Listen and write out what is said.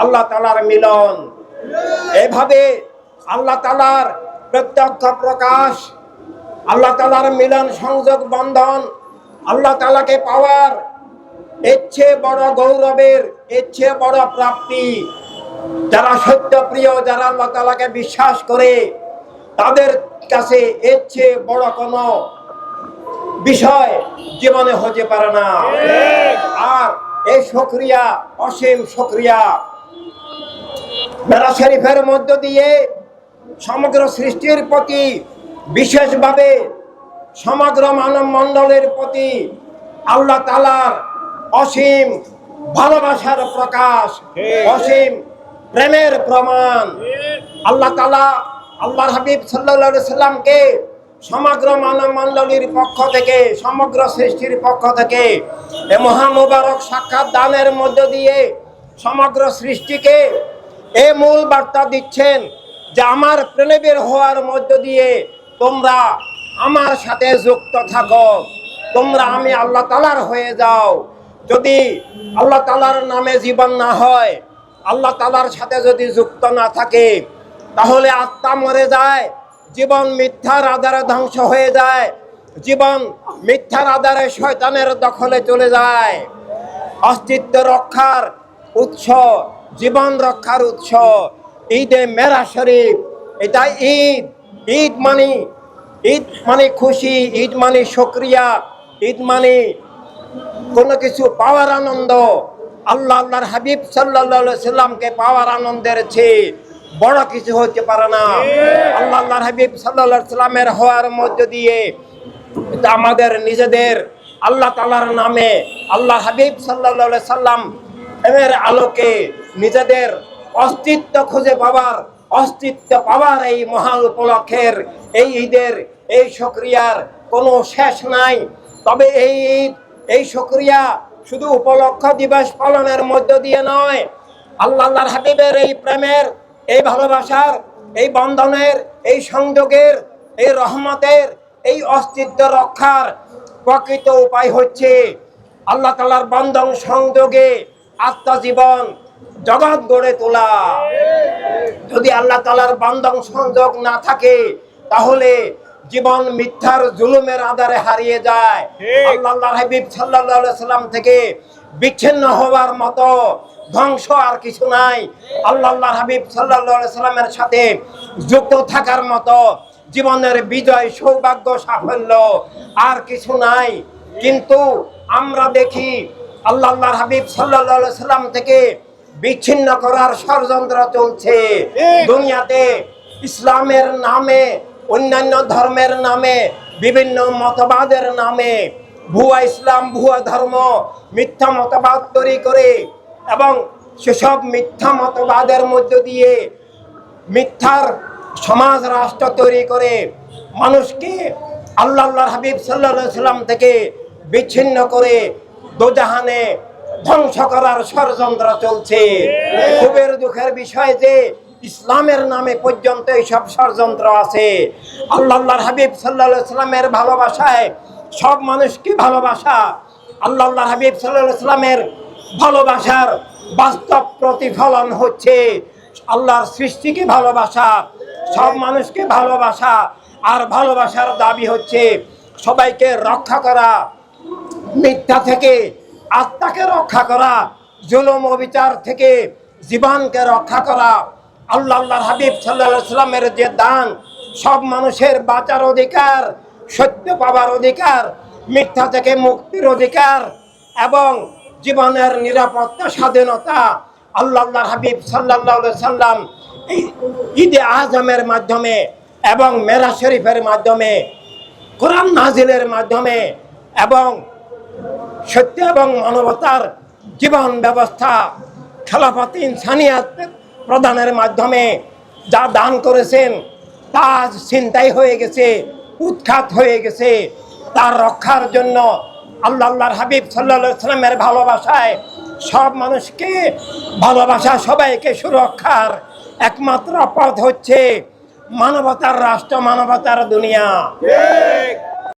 আল্লাহ তালার মিলন। এভাবে আল্লাহ তালার প্রত্যক্ষ প্রকাশ আল্লাহ তালার মিলন সংযোগ বন্ধন আল্লাহ তালাকে পাওয়ার এর চেয়ে বড় গৌরবের এর চেয়ে বড় প্রাপ্তি। যারা সত্যপ্রিয় যারা আল্লাহ তালাকে বিশ্বাস করে তাদের কাছে এর চেয়ে বড় কোনো বিষয় জীবনে হতে পারে না। আর এই সক্রিয়া অসীম সক্রিয়া মেরা শরীফের মধ্য দিয়ে সমগ্র সৃষ্টির প্রতি বিশেষভাবে সমগ্র মানব মণ্ডলের প্রতি আল্লাহ তালার অসীম ভালোবাসার প্রকাশ অসীম প্রেমের প্রমাণ। আল্লাহ তালা আল্লাহর হাবিব সাল্লা সাল্লামকে সমগ্র মানব মণ্ডলীর পক্ষ থেকে সমগ্র সৃষ্টির পক্ষ থেকে এ মহামুবারক সাক্ষাৎ দানের মধ্য দিয়ে সমগ্র সৃষ্টিকে এ মূল বার্তা দিচ্ছেন যে আমার প্রেমের হওয়ার মধ্য দিয়ে তোমরা আমার সাথে যুক্ত থাকো। তোমরা আমি আল্লাহ তালার হয়ে যাও। যদি আল্লাহ তালার নামে জীবন না হয়, আল্লাহ তালার সাথে যদি যুক্ত না থাকে, তাহলে আত্মা মরে যায়, জীবন মিথ্যার আধারে ধ্বংস হয়ে যায়, জীবন মিথ্যার আধারে শয়তানের দখলে চলে যায়। অস্তিত্ব রক্ষার উৎস জীবন রক্ষার উৎস। ঈদে মেরা শরীফ এটা ঈদ। ঈদ মানে ঈদ মানে খুশি, ঈদ মানে সক্রিয়া ঈদ মানে কোনো কিছু পাওয়ার আনন্দ। আল্লাহ আল্লাহর হাবিব সাল্লাহ সাল্লামকে পাওয়ার আনন্দের চেয়ে বড় কিছু হতে পারে না। আল্লাহ আল্লাহর হাবিব সাল্লাহ সাল্লামের হওয়ার মধ্য দিয়ে আমাদের নিজেদের আল্লাহ তালার নামে আল্লাহ হাবিব সাল্লাহ সাল্লাম এর আলোকে নিজেদের অস্তিত্ব খুঁজে পাবার অস্তিত্ব পাওয়ার এই মহান উপলক্ষের এই ঈদের এই সক্রিয়ার কোনো শেষ নাই। তবে এই ঈদ, এই সক্রিয়া শুধু উপলক্ষ দিবস পালনের মধ্য দিয়ে নয়, আল্লাহ আল্লাহর হাবিবের এই প্রেমের, এই ভালোবাসার, এই বন্ধনের, এই সংযোগের, এই রহমতের, এই অস্তিত্ব রক্ষার প্রকৃত উপায় হচ্ছে আল্লাহ তালার বন্ধন সংযোগে আত্মজীবন জগৎ গড়ে তোলা। যদি আল্লাহ তালার বন্ধন সংযোগ না থাকে তাহলে জীবন মিথ্যার জুলুমের আধারে হারিয়ে যায়। আল্লাহ হাবিব সাল্লাহ সাল্লাম থেকে বিচ্ছিন্ন হওয়ার মতো ধ্বংস আর কিছু নাই। আল্লাহ হাবিব সাল্লাহ সাল্লামের সাথে যুক্ত থাকার মতো জীবনের বিজয় সৌভাগ্য সাফল্য আর কিছু নাই। কিন্তু আমরা দেখি আল্লাহ হাবিব সাল্লাহ সাল্লাম থেকে বিচ্ছিন্ন করার ষড়যন্ত্র চলছে। দুনিয়াতে ইসলামের নামে অন্যান্য ধর্মের নামে বিভিন্ন মতবাদের নামে ভুয়া ইসলাম ভুয়া ধর্ম মিথ্যা মতবাদ তৈরি করে এবং সেসব মিথ্যা মতবাদের মধ্য দিয়ে মিথ্যার সমাজ রাষ্ট্র তৈরি করে মানুষকে আল্লাহ হাবিব সাল্লাহ সাল্লাম থেকে বিচ্ছিন্ন করে দোজাহানে ধ্বংস করার ষড়যন্ত্র চলছে। খুবের দুঃখের বিষয় যে ইসলামের নামে পর্যন্ত এইসব ষড়যন্ত্র আছে। আল্লাহ হাবিব সাল্লাহ ইসলামের ভালোবাসায় সব মানুষকে ভালোবাসা? আল্লাহ হাবিব সাল্লাহ ইসলামের ভালোবাসার বাস্তব প্রতিফলন হচ্ছে আল্লাহর সৃষ্টিকে ভালোবাসা সব মানুষকে ভালোবাসা। আর ভালোবাসার দাবি হচ্ছে সবাইকে রক্ষা করা মিথ্যা থেকে আত্মাকে রক্ষা করা, জুলুম অবিচার থেকে জীবনকে রক্ষা করা, আল্লাহ আল্লাহর হাবিব সাল্লাহ সাল্লামের যে দান, সব মানুষের বাঁচার অধিকার, সত্য পাবার অধিকার, মিথ্যা থেকে মুক্তির অধিকার এবং জীবনের নিরাপত্তা, স্বাধীনতা, আল্লাহ আল্লাহর হাবিব সাল্লাহ সাল্লাম ঈদে আজমের মাধ্যমে এবং মেরা শরীফের মাধ্যমে, কোরআন নাজিলের মাধ্যমে এবং সত্য এবং মানবতার জীবন ব্যবস্থা খেলাফত ইনসানিয়াত প্রদানের মাধ্যমে যা দান করেছেন, তা চিন্তাই হয়ে গেছে, উৎখাত হয়ে গেছে। তার রক্ষার জন্য আল্লাহ আল্লাহর হাবিব সাল্লা সাল্লামের ভালোবাসায় সব মানুষকে ভালোবাসা সবাইকে সুরক্ষার একমাত্র পথ হচ্ছে মানবতার রাষ্ট্র, মানবতার দুনিয়া।